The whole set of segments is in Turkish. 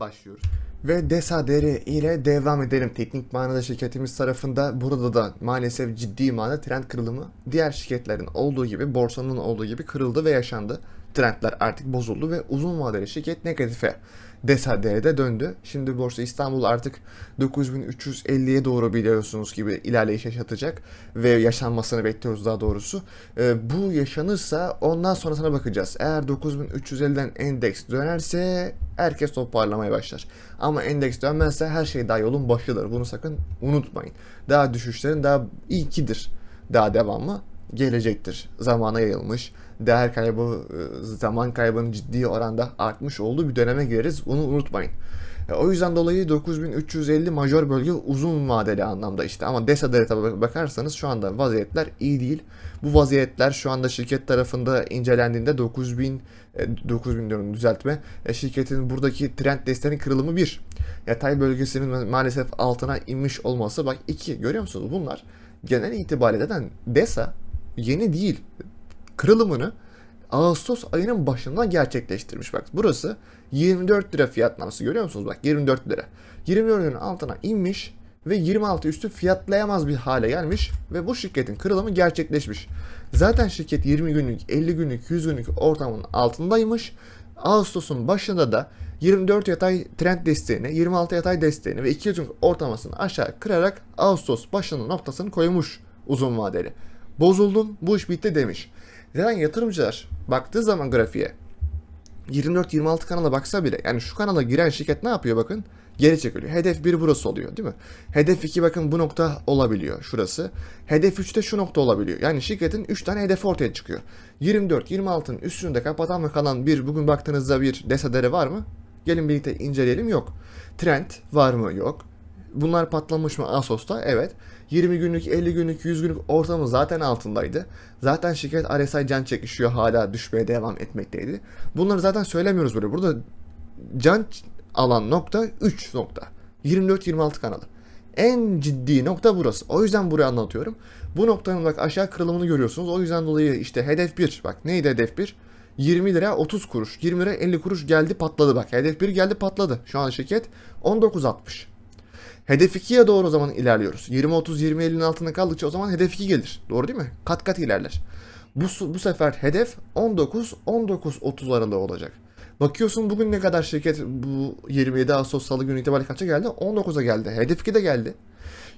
başlıyoruz. Ve DESA-DR ile devam edelim. Teknik manada şirketimiz tarafında burada da maalesef ciddi manada trend kırılımı diğer şirketlerin olduğu gibi borsanın olduğu gibi kırıldı ve yaşandı. Trendler artık bozuldu ve uzun vadeli şirket negatife. DESA-DR'de döndü. Şimdi Borsa İstanbul artık 9350'ye doğru biliyorsunuz gibi ilerleyiş yaşatacak ve yaşanmasını bekliyoruz daha doğrusu. Ee, bu yaşanırsa ondan sonrasına bakacağız. Eğer 9350'den endeks dönerse herkes toparlamaya başlar. Ama endeks dönmezse her şey daha yolun başıdır. Bunu sakın unutmayın. Daha düşüşlerin daha ilkidir. Daha devamı gelecektir. Zamana yayılmış. Değer kaybı, e, zaman kaybının ciddi oranda artmış olduğu bir döneme gireriz. Bunu unutmayın. E, O yüzden dolayı 9350 majör bölge uzun vadeli anlamda işte. Ama DESA tabi bakarsanız şu anda vaziyetler iyi değil. Bu vaziyetler şu anda şirket tarafında incelendiğinde 9000 e, 9000 diyorum düzeltme. E, Şirketin buradaki trend desteğinin kırılımı bir. Yatay bölgesinin ma- maalesef altına inmiş olması bak iki. Görüyor musunuz? Bunlar genel itibariyle zaten DESA yeni değil. Kırılımını Ağustos ayının başında gerçekleştirmiş. Bak burası 24 lira fiyatlaması görüyor musunuz? Bak 24 lira. 24 liranın altına inmiş ve 26 üstü fiyatlayamaz bir hale gelmiş ve bu şirketin kırılımı gerçekleşmiş. Zaten şirket 20 günlük, 50 günlük, 100 günlük ortamın altındaymış. Ağustos'un başında da 24 yatay trend desteğini, 26 yatay desteğini ve 200 günlük ortalamasını aşağı kırarak Ağustos başının noktasını koymuş uzun vadeli. Bozuldum, bu iş bitti demiş. Zaten yatırımcılar baktığı zaman grafiğe 24-26 kanala baksa bile yani şu kanala giren şirket ne yapıyor bakın? Geri çekiliyor. Hedef 1 burası oluyor değil mi? Hedef 2 bakın bu nokta olabiliyor şurası. Hedef 3 de şu nokta olabiliyor. Yani şirketin 3 tane hedefi ortaya çıkıyor. 24-26'ın üstünde kapatan ve kalan bir bugün baktığınızda bir desadere var mı? Gelin birlikte inceleyelim yok. Trend var mı? Yok. Bunlar patlamış mı Asos'ta? Evet. 20 günlük, 50 günlük, 100 günlük ortamı zaten altındaydı. Zaten şirket RSI can çekişiyor hala düşmeye devam etmekteydi. Bunları zaten söylemiyoruz böyle. Burada can alan nokta 3 nokta. 24-26 kanalı. En ciddi nokta burası. O yüzden burayı anlatıyorum. Bu noktanın bak aşağı kırılımını görüyorsunuz. O yüzden dolayı işte hedef 1. Bak neydi hedef 1? 20 lira 30 kuruş. 20 lira 50 kuruş geldi patladı bak. Hedef 1 geldi patladı. Şu an şirket 19.60. Hedef 2'ye doğru o zaman ilerliyoruz. 20-30-20-50'nin altında kaldıkça o zaman hedef 2 gelir. Doğru değil mi? Kat kat ilerler. Bu, bu sefer hedef 19-19-30'larında olacak. Bakıyorsun bugün ne kadar şirket bu 27 Ağustos Salı günü itibariyle kaça geldi? 19'a geldi. Hedef 2 de geldi.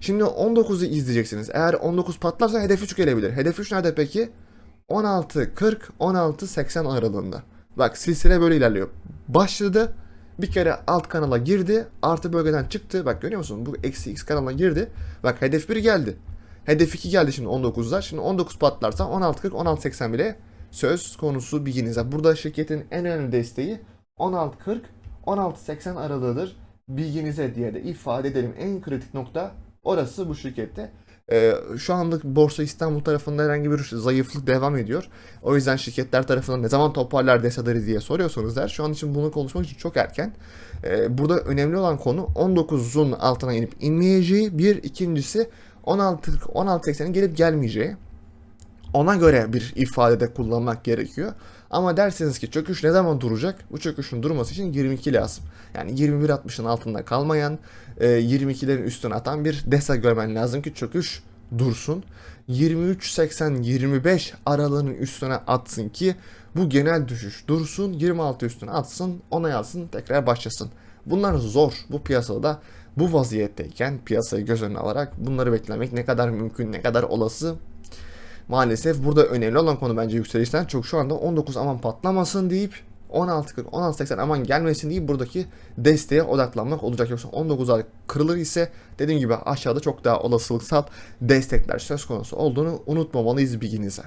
Şimdi 19'u izleyeceksiniz. Eğer 19 patlarsa hedef 3 gelebilir. Hedef 3 nerede peki? 16-40-16-80 aralığında. Bak silsile böyle ilerliyor. Başladı. Bir kere alt kanala girdi. Artı bölgeden çıktı. Bak görüyor musun? Bu eksi x kanalına girdi. Bak hedef 1 geldi. Hedef 2 geldi şimdi 19'da. Şimdi 19 patlarsa 16.40 16.80 bile söz konusu bilginize. Burada şirketin en önemli desteği 16.40 16.80 aralığıdır. Bilginize diye de ifade edelim. En kritik nokta orası bu şirkette. Ee, şu anlık Borsa İstanbul tarafında herhangi bir zayıflık devam ediyor. O yüzden şirketler tarafından ne zaman toparlar desaları diye soruyorsunuz der. Şu an için bunu konuşmak için çok erken. Ee, burada önemli olan konu 19'un altına inip inmeyeceği. Bir ikincisi 16 16.80'in gelip gelmeyeceği. Ona göre bir ifadede kullanmak gerekiyor. Ama derseniz ki çöküş ne zaman duracak? Bu çöküşün durması için 22 lazım. Yani 21.60'ın altında kalmayan, e, 22'lerin üstüne atan bir desa görmen lazım ki çöküş dursun. 23.80-25 aralığının üstüne atsın ki bu genel düşüş dursun. 26 üstüne atsın, ona yazsın, tekrar başlasın. Bunlar zor. Bu piyasada bu vaziyetteyken piyasayı göz önüne alarak bunları beklemek ne kadar mümkün, ne kadar olası Maalesef burada önemli olan konu bence yükselişten çok şu anda 19 aman patlamasın deyip 16.40 16.80 aman gelmesin deyip buradaki desteğe odaklanmak olacak. Yoksa 19'a kırılır ise dediğim gibi aşağıda çok daha olasılıksal destekler söz konusu olduğunu unutmamalıyız bilginize.